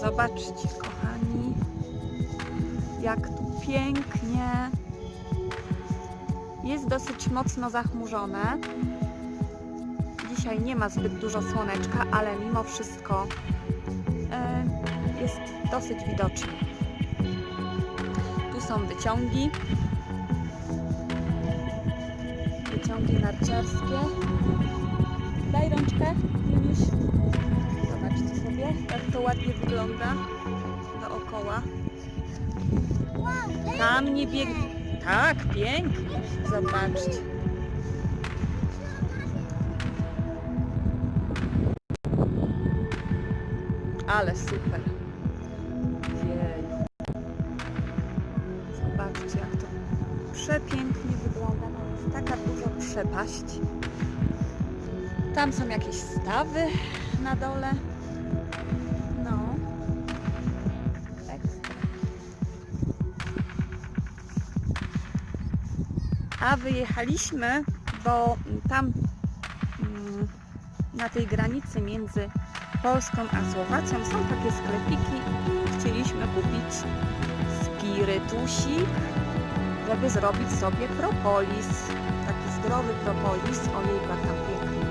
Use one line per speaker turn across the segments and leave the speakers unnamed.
Zobaczcie, kochani, jak tu pięknie. Jest dosyć mocno zachmurzone. Dzisiaj nie ma zbyt dużo słoneczka, ale mimo wszystko e, jest dosyć widocznie. Tu są wyciągi. Wyciągi narciarskie. Daj rączkę, Juliusz. Jak to ładnie wygląda dookoła. Tam nie biegnie. Tak, pięknie. Zobaczcie. Ale super. Jej. Zobaczcie, jak to przepięknie wygląda. Taka duża przepaść. Tam są jakieś stawy na dole. A wyjechaliśmy, bo tam mm, na tej granicy między Polską a Słowacją są takie sklepiki i chcieliśmy kupić spirytusik, żeby zrobić sobie propolis. Taki zdrowy propolis. Ojej, jak tam pięknie.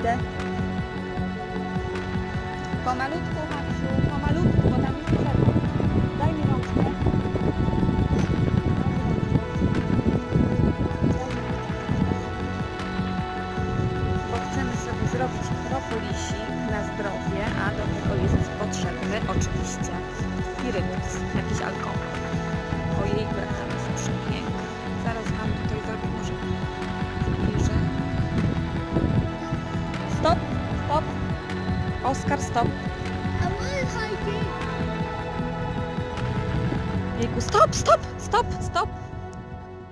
Idę. Pomalutku, Maksiu, pomalutku, Stop. Jejku, stop, stop, stop, stop.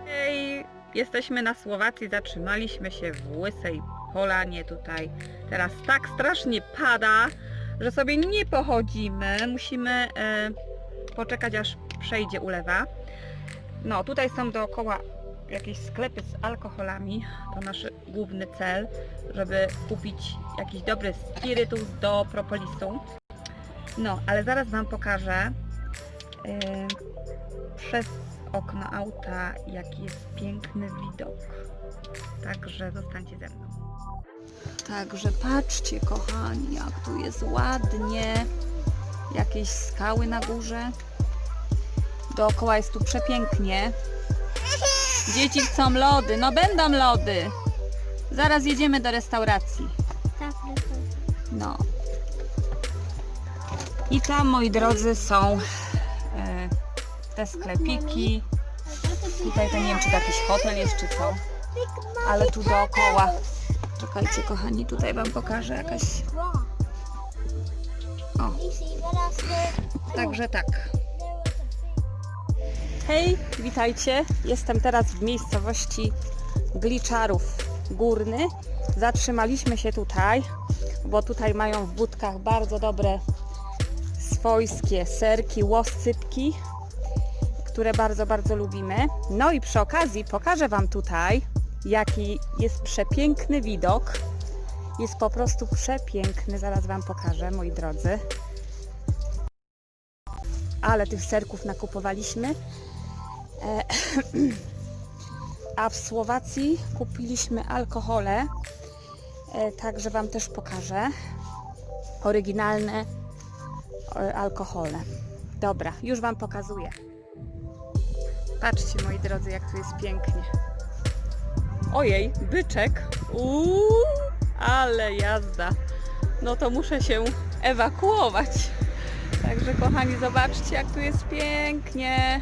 Ej, jesteśmy na Słowacji, zatrzymaliśmy się w Łysej Polanie tutaj. Teraz tak strasznie pada, że sobie nie pochodzimy. Musimy e, poczekać aż przejdzie ulewa. No, tutaj są dookoła jakieś sklepy z alkoholami. To nasz główny cel, żeby kupić jakiś dobry spirytus do propolisu. No, ale zaraz Wam pokażę yy, przez okno auta, jaki jest piękny widok. Także zostańcie ze mną. Także patrzcie, kochani, jak tu jest ładnie. Jakieś skały na górze. Dookoła jest tu przepięknie. Dzieci chcą lody. No będą lody. Zaraz jedziemy do restauracji. No. I tam, moi drodzy, są e, te sklepiki. Tutaj to nie wiem, czy to jakiś hotel jest, czy co. Ale tu dookoła. Czekajcie, kochani, tutaj Wam pokażę jakaś... O, także tak. Hej, witajcie. Jestem teraz w miejscowości Gliczarów Górny. Zatrzymaliśmy się tutaj, bo tutaj mają w budkach bardzo dobre swojskie serki, łoscypki, które bardzo, bardzo lubimy. No i przy okazji pokażę Wam tutaj, jaki jest przepiękny widok. Jest po prostu przepiękny. Zaraz Wam pokażę, moi drodzy. Ale tych serków nakupowaliśmy. E, A w Słowacji kupiliśmy alkohole. E, Także Wam też pokażę. Oryginalne e, alkohole. Dobra, już Wam pokazuję. Patrzcie moi drodzy, jak tu jest pięknie. Ojej, byczek. Uuu, ale jazda. No to muszę się ewakuować. Także kochani, zobaczcie jak tu jest pięknie.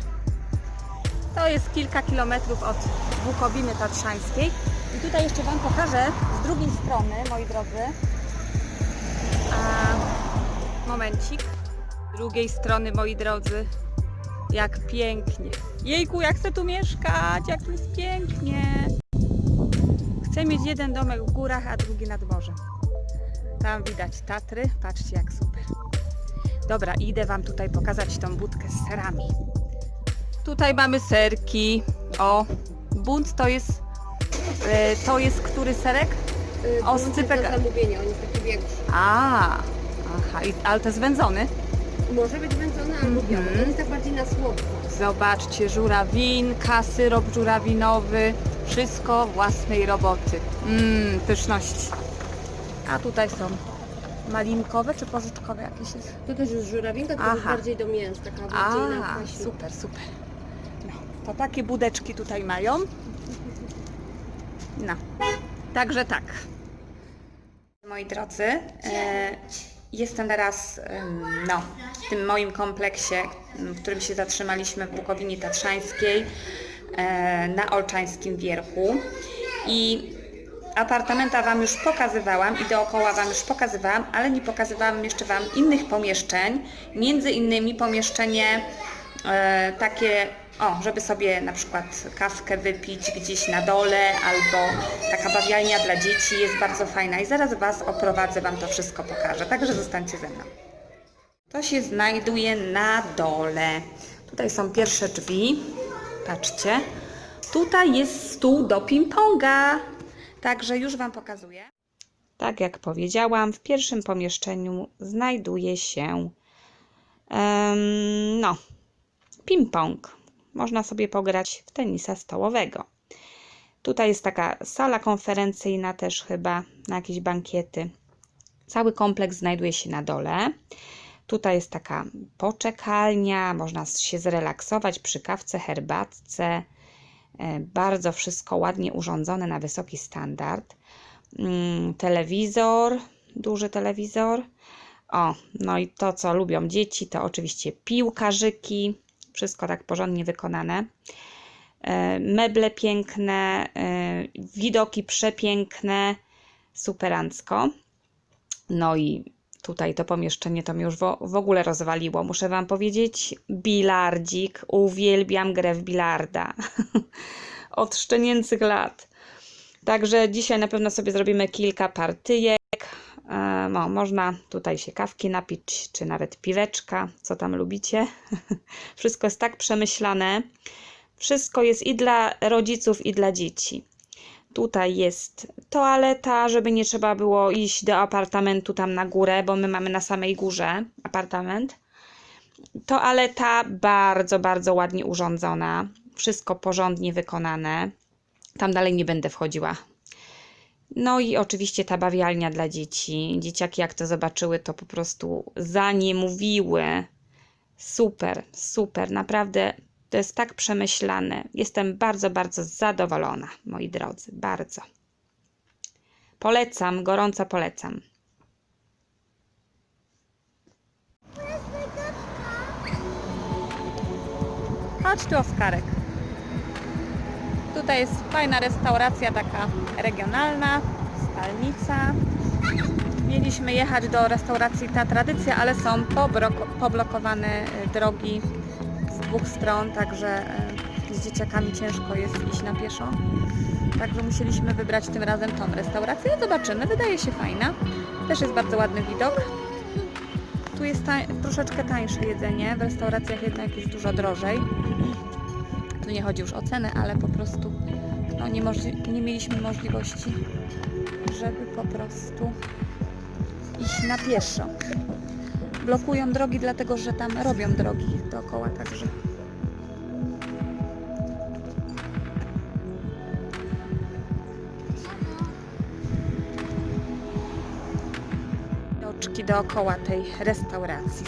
To jest kilka kilometrów od Bukowiny Tatrzańskiej. I tutaj jeszcze Wam pokażę z drugiej strony, moi drodzy. A, momencik. Z drugiej strony, moi drodzy, jak pięknie. Jejku, jak chcę tu mieszkać, jak tu jest pięknie. Chcę mieć jeden domek w górach, a drugi nad morzem. Tam widać Tatry. Patrzcie, jak super. Dobra, idę Wam tutaj pokazać tą budkę z serami. Tutaj mamy serki. O, bunt to jest, e, to jest który serek? O, scypek.
na zamówienie, on jest taki większy.
A, Aha, i, ale to jest wędzony.
Może być wędzony albo biały.
Mhm.
On jest tak bardziej na słodko.
Zobaczcie, żurawinka, syrop żurawinowy, wszystko własnej roboty. Mmm, pyszności. A tutaj są malinkowe czy porzeczkowe jakieś jest?
To też jest żurawinka, to jest
Aha.
bardziej do mięs, taka bardziej na
A,
kwaśno.
super, super. To takie budeczki tutaj mają. No, także tak. Moi drodzy, e, jestem teraz no, w tym moim kompleksie, w którym się zatrzymaliśmy w Bukowinie Tatrzańskiej e, na Olczańskim Wierchu i apartamenta Wam już pokazywałam i dookoła Wam już pokazywałam, ale nie pokazywałam jeszcze Wam innych pomieszczeń, między innymi pomieszczenie e, takie, o, żeby sobie na przykład kawkę wypić gdzieś na dole, albo taka bawialnia dla dzieci jest bardzo fajna i zaraz Was oprowadzę, Wam to wszystko pokażę, także zostańcie ze mną. To się znajduje na dole. Tutaj są pierwsze drzwi, patrzcie. Tutaj jest stół do ping-ponga, także już Wam pokazuję. Tak jak powiedziałam, w pierwszym pomieszczeniu znajduje się em, no, ping-pong. Można sobie pograć w tenisa stołowego. Tutaj jest taka sala konferencyjna też chyba na jakieś bankiety. Cały kompleks znajduje się na dole. Tutaj jest taka poczekalnia, można się zrelaksować przy kawce, herbatce. E, Bardzo wszystko ładnie urządzone na wysoki standard. Mm, Telewizor, duży telewizor. O, no i to, co lubią dzieci, to oczywiście piłkarzyki. Wszystko tak porządnie wykonane. E, Meble piękne, e, widoki przepiękne, superancko. No i tutaj to pomieszczenie to mnie już w, ogóle rozwaliło. Muszę Wam powiedzieć, bilardzik. Uwielbiam grę w bilarda. Od szczenięcych lat. Także dzisiaj na pewno sobie zrobimy kilka partyjek. E, No, można tutaj się kawki napić, czy nawet piweczka, co tam lubicie. Wszystko jest tak przemyślane. Wszystko jest i dla rodziców, i dla dzieci. Tutaj jest toaleta, żeby nie trzeba było iść do apartamentu tam na górę, bo my mamy na samej górze apartament. Toaleta bardzo, bardzo ładnie urządzona. Wszystko porządnie wykonane. Tam dalej nie będę wchodziła. No i oczywiście ta bawialnia dla dzieci. Dzieciaki jak to zobaczyły, to po prostu za nie mówiły. Super, super, naprawdę to jest tak przemyślane. Jestem bardzo, bardzo zadowolona, moi drodzy, bardzo. Polecam, gorąco polecam. Chodź tu, Oskarek. Tutaj jest fajna restauracja, taka regionalna, spalnica. Mieliśmy jechać do restauracji Ta Tradycja, ale są poblokowane y, drogi z dwóch stron, także y, z dzieciakami ciężko jest iść na pieszo. Także musieliśmy wybrać tym razem tą restaurację. Zobaczymy, wydaje się fajna. Też jest bardzo ładny widok. Tu jest troszeczkę tańsze jedzenie, w restauracjach jednak jest dużo drożej. Tu nie chodzi już o cenę, ale po prostu no, nie, nie mieliśmy możliwości, żeby po prostu iść na pieszo. Blokują drogi, dlatego że tam robią drogi dookoła, także. Dookoła tej restauracji.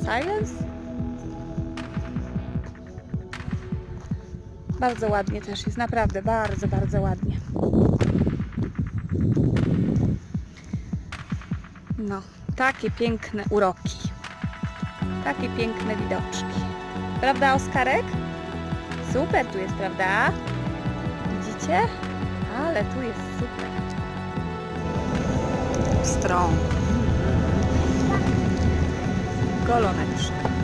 Silence? Bardzo ładnie też jest, naprawdę bardzo, bardzo ładnie. No, takie piękne uroki. Takie piękne widoczki. Prawda, Oskarek? Super tu jest, prawda? Widzicie? Ale tu jest super. Strong. Goloneczka.